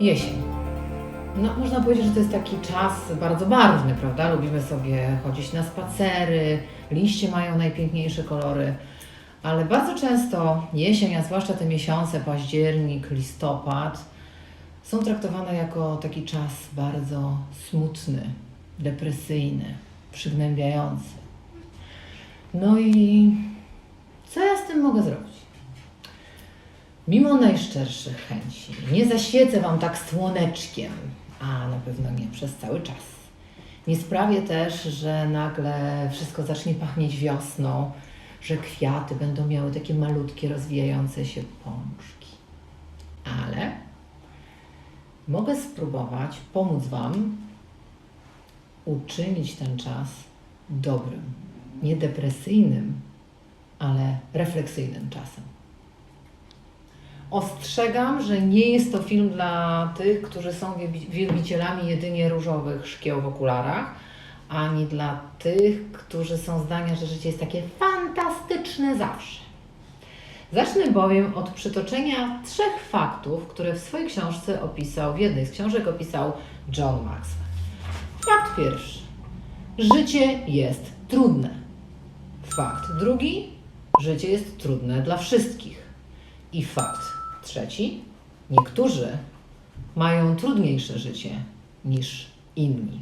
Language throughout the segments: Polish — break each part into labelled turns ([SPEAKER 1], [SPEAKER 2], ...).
[SPEAKER 1] Jesień. No, można powiedzieć, że to jest taki czas bardzo barwny, prawda? Lubimy sobie chodzić na spacery, liście mają najpiękniejsze kolory, ale bardzo często jesień, a zwłaszcza te miesiące, październik, listopad, są traktowane jako taki czas bardzo smutny, depresyjny, przygnębiający. No i co ja z tym mogę zrobić? Mimo najszczerszych chęci, nie zaświecę Wam tak słoneczkiem, a na pewno nie przez cały czas. Nie sprawię też, że nagle wszystko zacznie pachnieć wiosną, że kwiaty będą miały takie malutkie, rozwijające się pączki. Ale mogę spróbować pomóc Wam uczynić ten czas dobrym, nie depresyjnym, ale refleksyjnym czasem. Ostrzegam, że nie jest to film dla tych, którzy są wielbi- wielbicielami jedynie różowych szkieł w okularach, ani dla tych, którzy są zdania, że życie jest takie fantastyczne zawsze. Zacznę bowiem od przytoczenia trzech faktów, które w swojej książce opisał, w jednej z książek opisał John Maxwell. Fakt pierwszy. Życie jest trudne. Fakt drugi. Życie jest trudne dla wszystkich. I fakt trzeci. Niektórzy mają trudniejsze życie niż inni.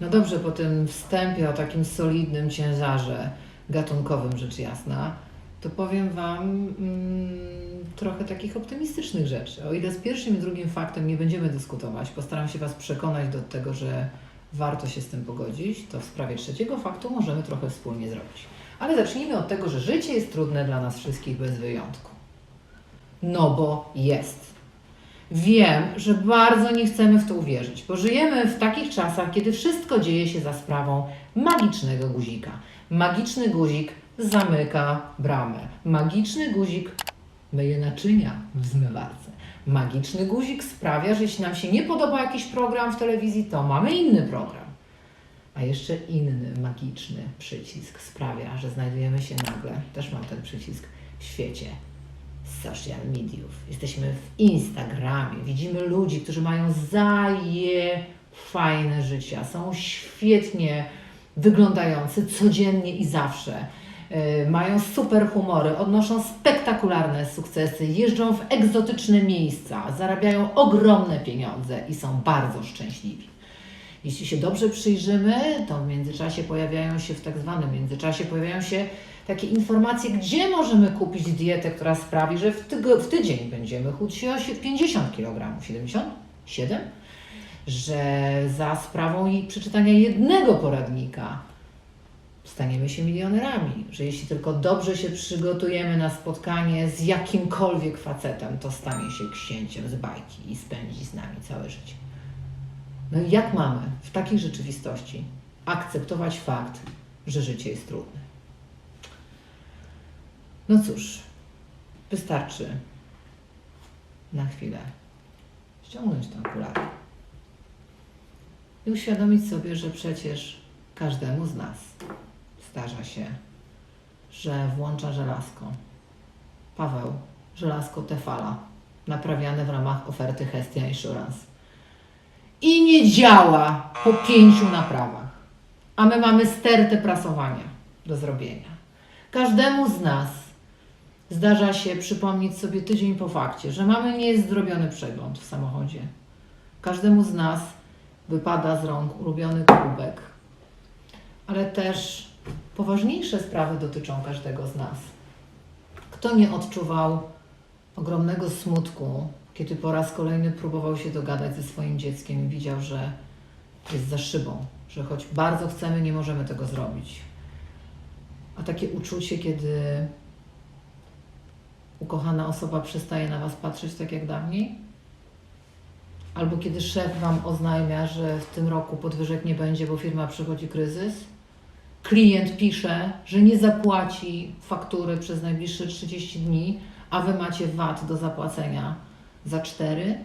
[SPEAKER 1] No dobrze, po tym wstępie o takim solidnym ciężarze gatunkowym, rzecz jasna, to powiem Wam mm, trochę takich optymistycznych rzeczy. O ile z pierwszym i drugim faktem nie będziemy dyskutować, postaram się Was przekonać do tego, że warto się z tym pogodzić, to w sprawie trzeciego faktu możemy trochę wspólnie zrobić. Ale zacznijmy od tego, że życie jest trudne dla nas wszystkich bez wyjątku. No bo jest. Wiem, że bardzo nie chcemy w to uwierzyć, bo żyjemy w takich czasach, kiedy wszystko dzieje się za sprawą magicznego guzika. Magiczny guzik zamyka bramę. Magiczny guzik myje naczynia w zmywarce. Magiczny guzik sprawia, że jeśli nam się nie podoba jakiś program w telewizji, to mamy inny program. A jeszcze inny magiczny przycisk sprawia, że znajdujemy się nagle, też mam ten przycisk, w świecie social mediów. Jesteśmy w Instagramie, widzimy ludzi, którzy mają zaje fajne życia, są świetnie wyglądający codziennie i zawsze. Yy, Mają super humory, odnoszą spektakularne sukcesy, jeżdżą w egzotyczne miejsca, zarabiają ogromne pieniądze i są bardzo szczęśliwi. Jeśli się dobrze przyjrzymy, to w międzyczasie pojawiają się w tak zwanym międzyczasie pojawiają się takie informacje, gdzie możemy kupić dietę, która sprawi, że w, w tydzień będziemy chudsi o sie- 50 kg, 77, że za sprawą i przeczytania jednego poradnika staniemy się milionerami, że jeśli tylko dobrze się przygotujemy na spotkanie z jakimkolwiek facetem, to stanie się księciem z bajki i spędzi z nami całe życie. No i jak mamy w takiej rzeczywistości akceptować fakt, że życie jest trudne? No cóż, wystarczy na chwilę ściągnąć te okulary i uświadomić sobie, że przecież każdemu z nas zdarza się, że włącza żelazko. Paweł, żelazko Tefala, naprawiane w ramach oferty Hestia Insurance i nie działa po pięciu naprawach. A my mamy stertę prasowania do zrobienia. Każdemu z nas zdarza się przypomnieć sobie tydzień po fakcie, że mamy niezdrobiony przegląd w samochodzie. Każdemu z nas wypada z rąk ulubiony kubek, ale też poważniejsze sprawy dotyczą każdego z nas. Kto nie odczuwał ogromnego smutku, kiedy po raz kolejny próbował się dogadać ze swoim dzieckiem i widział, że jest za szybą, że choć bardzo chcemy, nie możemy tego zrobić. A takie uczucie, kiedy ukochana osoba przestaje na Was patrzeć tak jak dawniej? Albo kiedy szef Wam oznajmia, że w tym roku podwyżek nie będzie, bo firma przechodzi kryzys? Klient pisze, że nie zapłaci faktury przez najbliższe 30 dni, a Wy macie VAT do zapłacenia za 4?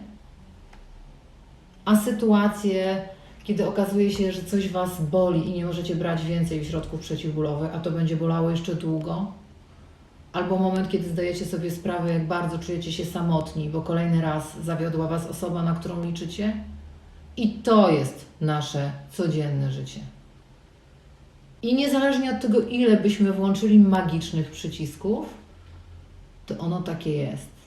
[SPEAKER 1] A sytuacje, kiedy okazuje się, że coś Was boli i nie możecie brać więcej środków przeciwbólowych, a to będzie bolało jeszcze długo? albo moment, kiedy zdajecie sobie sprawę, jak bardzo czujecie się samotni, bo kolejny raz zawiodła Was osoba, na którą liczycie. I to jest nasze codzienne życie. I niezależnie od tego, ile byśmy włączyli magicznych przycisków, to ono takie jest.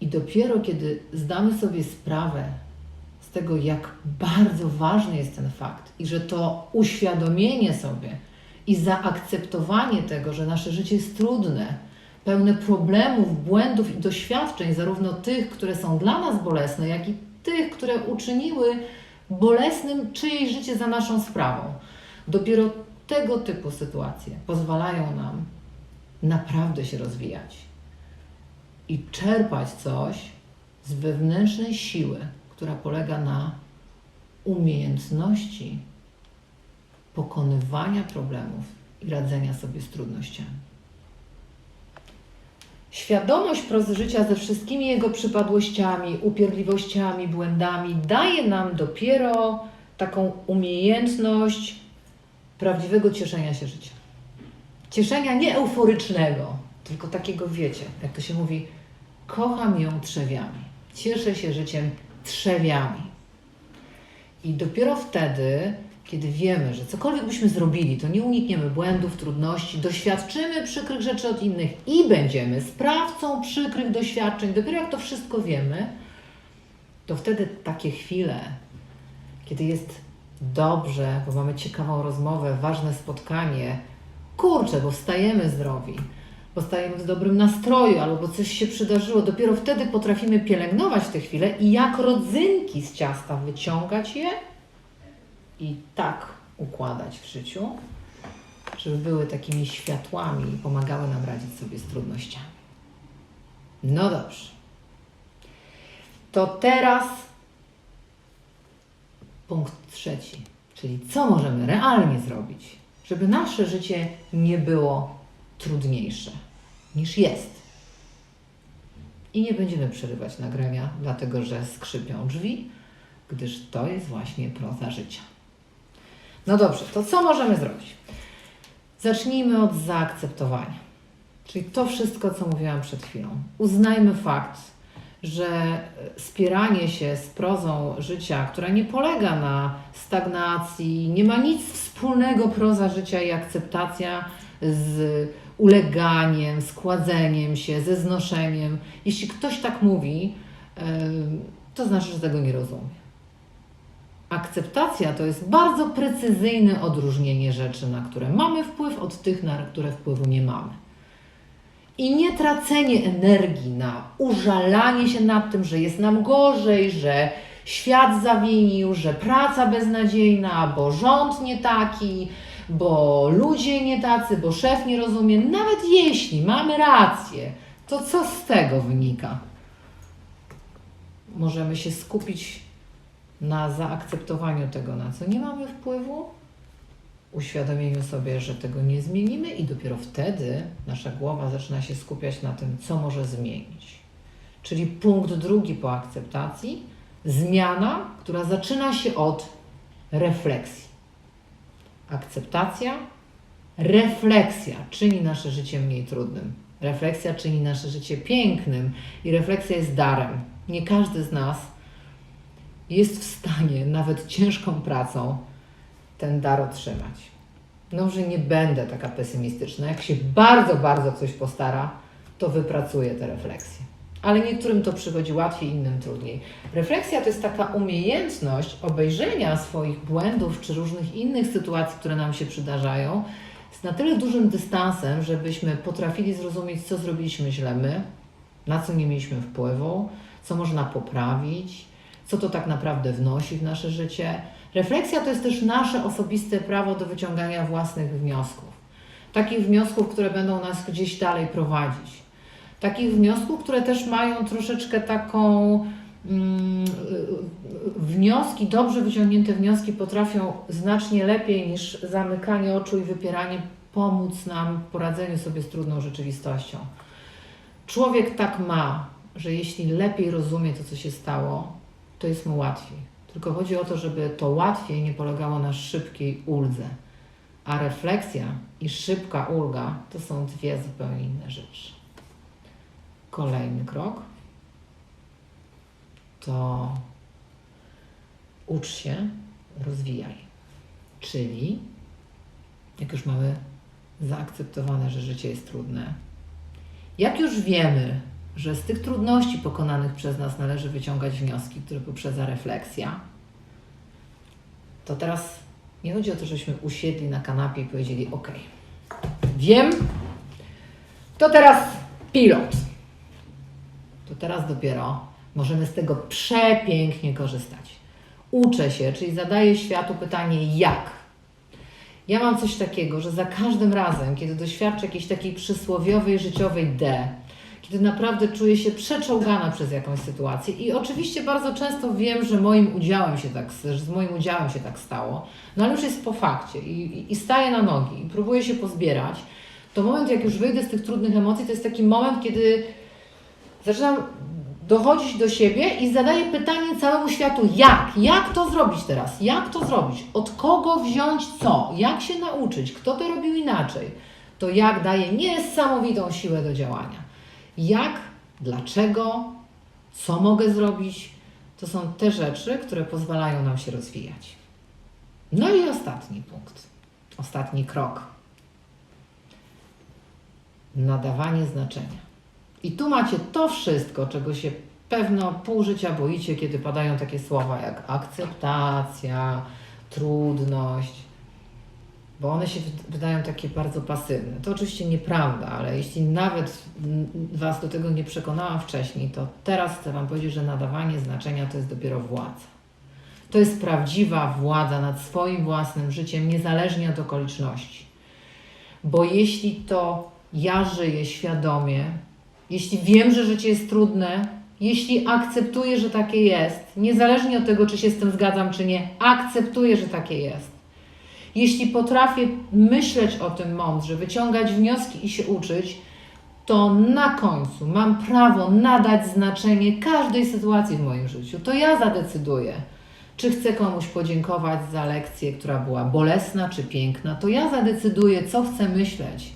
[SPEAKER 1] I dopiero kiedy zdamy sobie sprawę z tego, jak bardzo ważny jest ten fakt i że to uświadomienie sobie i zaakceptowanie tego, że nasze życie jest trudne, pełne problemów, błędów i doświadczeń, zarówno tych, które są dla nas bolesne, jak i tych, które uczyniły bolesnym czyjeś życie za naszą sprawą. Dopiero tego typu sytuacje pozwalają nam naprawdę się rozwijać i czerpać coś z wewnętrznej siły, która polega na umiejętności pokonywania problemów i radzenia sobie z trudnościami. Świadomość prozy życia ze wszystkimi jego przypadłościami, upierdliwościami, błędami daje nam dopiero taką umiejętność prawdziwego cieszenia się życiem. Cieszenia nie euforycznego, tylko takiego, wiecie, jak to się mówi, kocham ją trzewiami. Cieszę się życiem trzewiami. I dopiero wtedy, kiedy wiemy, że cokolwiek byśmy zrobili, to nie unikniemy błędów, trudności, doświadczymy przykrych rzeczy od innych i będziemy sprawcą przykrych doświadczeń. Dopiero jak to wszystko wiemy, to wtedy takie chwile, kiedy jest dobrze, bo mamy ciekawą rozmowę, ważne spotkanie, kurczę, bo wstajemy zdrowi, bo wstajemy w dobrym nastroju, albo bo coś się przydarzyło, dopiero wtedy potrafimy pielęgnować te chwile i jak rodzynki z ciasta wyciągać je i tak układać w życiu, żeby były takimi światłami i pomagały nam radzić sobie z trudnościami. No dobrze. To teraz punkt trzeci, czyli co możemy realnie zrobić, żeby nasze życie nie było trudniejsze niż jest. I nie będziemy przerywać nagrania, dlatego że skrzypią drzwi, gdyż to jest właśnie proza życia. No dobrze, to co możemy zrobić? Zacznijmy od zaakceptowania. Czyli to wszystko, co mówiłam przed chwilą. Uznajmy fakt, że spieranie się z prozą życia, która nie polega na stagnacji, nie ma nic wspólnego proza życia i akceptacja z uleganiem, składzeniem się, ze znoszeniem. Jeśli ktoś tak mówi, to znaczy, że tego nie rozumie. Akceptacja to jest bardzo precyzyjne odróżnienie rzeczy, na które mamy wpływ, od tych, na które wpływu nie mamy. I nie tracenie energii na użalanie się nad tym, że jest nam gorzej, że świat zawinił, że praca beznadziejna, bo rząd nie taki, bo ludzie nie tacy, bo szef nie rozumie. Nawet jeśli mamy rację, to co z tego wynika? Możemy się skupić na zaakceptowaniu tego, na co nie mamy wpływu, uświadomieniu sobie, że tego nie zmienimy, i dopiero wtedy nasza głowa zaczyna się skupiać na tym, co może zmienić. Czyli punkt drugi po akceptacji zmiana, która zaczyna się od refleksji. Akceptacja, refleksja czyni nasze życie mniej trudnym. Refleksja czyni nasze życie pięknym i refleksja jest darem. Nie każdy z nas jest w stanie nawet ciężką pracą ten dar otrzymać. No, że nie będę taka pesymistyczna. Jak się bardzo, bardzo coś postara, to wypracuję te refleksje. Ale niektórym to przychodzi łatwiej, innym trudniej. Refleksja to jest taka umiejętność obejrzenia swoich błędów czy różnych innych sytuacji, które nam się przydarzają, z na tyle dużym dystansem, żebyśmy potrafili zrozumieć, co zrobiliśmy źle my, na co nie mieliśmy wpływu, co można poprawić, co to tak naprawdę wnosi w nasze życie. Refleksja to jest też nasze osobiste prawo do wyciągania własnych wniosków. Takich wniosków, które będą nas gdzieś dalej prowadzić. Takich wniosków, które też mają troszeczkę taką. Mm, wnioski, dobrze wyciągnięte wnioski potrafią znacznie lepiej niż zamykanie oczu i wypieranie pomóc nam w poradzeniu sobie z trudną rzeczywistością. Człowiek tak ma, że jeśli lepiej rozumie to, co się stało, to jest mu łatwiej. Tylko chodzi o to, żeby to łatwiej nie polegało na szybkiej uldze. A refleksja i szybka ulga to są dwie zupełnie inne rzeczy. Kolejny krok to ucz się, rozwijaj. Czyli, jak już mamy zaakceptowane, że życie jest trudne, jak już wiemy, że z tych trudności pokonanych przez nas należy wyciągać wnioski, które poprzedza refleksja, to teraz nie chodzi o to, żeśmy usiedli na kanapie i powiedzieli: OK, wiem, to teraz pilot. To teraz dopiero możemy z tego przepięknie korzystać. Uczę się, czyli zadaję światu pytanie: jak? Ja mam coś takiego, że za każdym razem, kiedy doświadczę jakiejś takiej przysłowiowej życiowej D, kiedy naprawdę czuję się przeczołgana przez jakąś sytuację i oczywiście bardzo często wiem, że moim udziałem się tak, że z moim udziałem się tak stało, no ale już jest po fakcie i, i, i staję na nogi i próbuję się pozbierać, to moment, jak już wyjdę z tych trudnych emocji, to jest taki moment, kiedy zaczynam dochodzić do siebie i zadaję pytanie całemu światu, jak? Jak to zrobić teraz? Jak to zrobić? Od kogo wziąć co? Jak się nauczyć? Kto to robił inaczej? To jak daje niesamowitą siłę do działania. Jak, dlaczego, co mogę zrobić? To są te rzeczy, które pozwalają nam się rozwijać. No i ostatni punkt, ostatni krok. Nadawanie znaczenia. I tu macie to wszystko, czego się pewno pół życia boicie, kiedy padają takie słowa jak akceptacja, trudność, bo one się wyd- wydają takie bardzo pasywne. To oczywiście nieprawda, ale jeśli nawet Was do tego nie przekonałam wcześniej, to teraz chcę Wam powiedzieć, że nadawanie znaczenia to jest dopiero władza. To jest prawdziwa władza nad swoim własnym życiem, niezależnie od okoliczności. Bo jeśli to ja żyję świadomie, jeśli wiem, że życie jest trudne, jeśli akceptuję, że takie jest, niezależnie od tego, czy się z tym zgadzam, czy nie, akceptuję, że takie jest. Jeśli potrafię myśleć o tym mądrze, wyciągać wnioski i się uczyć, to na końcu mam prawo nadać znaczenie każdej sytuacji w moim życiu. To ja zadecyduję, czy chcę komuś podziękować za lekcję, która była bolesna czy piękna. To ja zadecyduję, co chcę myśleć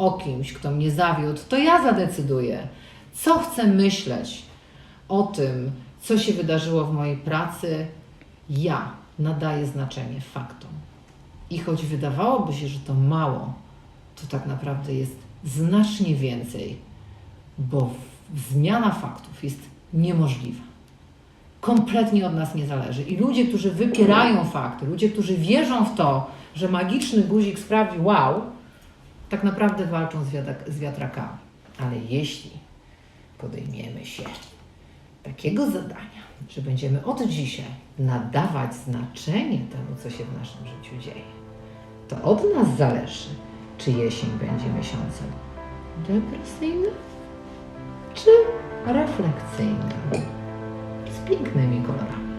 [SPEAKER 1] o kimś, kto mnie zawiódł. To ja zadecyduję, co chcę myśleć o tym, co się wydarzyło w mojej pracy. Ja nadaję znaczenie faktom. I choć wydawałoby się, że to mało, to tak naprawdę jest znacznie więcej, bo zmiana faktów jest niemożliwa. Kompletnie od nas nie zależy. I ludzie, którzy wypierają fakty, ludzie, którzy wierzą w to, że magiczny guzik sprawi wow, tak naprawdę walczą z, wiatrak, z wiatrakami. Ale jeśli podejmiemy się takiego zadania, że będziemy od dzisiaj nadawać znaczenie temu, co się w naszym życiu dzieje, to od nas zależy, czy jesień będzie miesiącem depresyjnym, czy refleksyjnym, z pięknymi kolorami.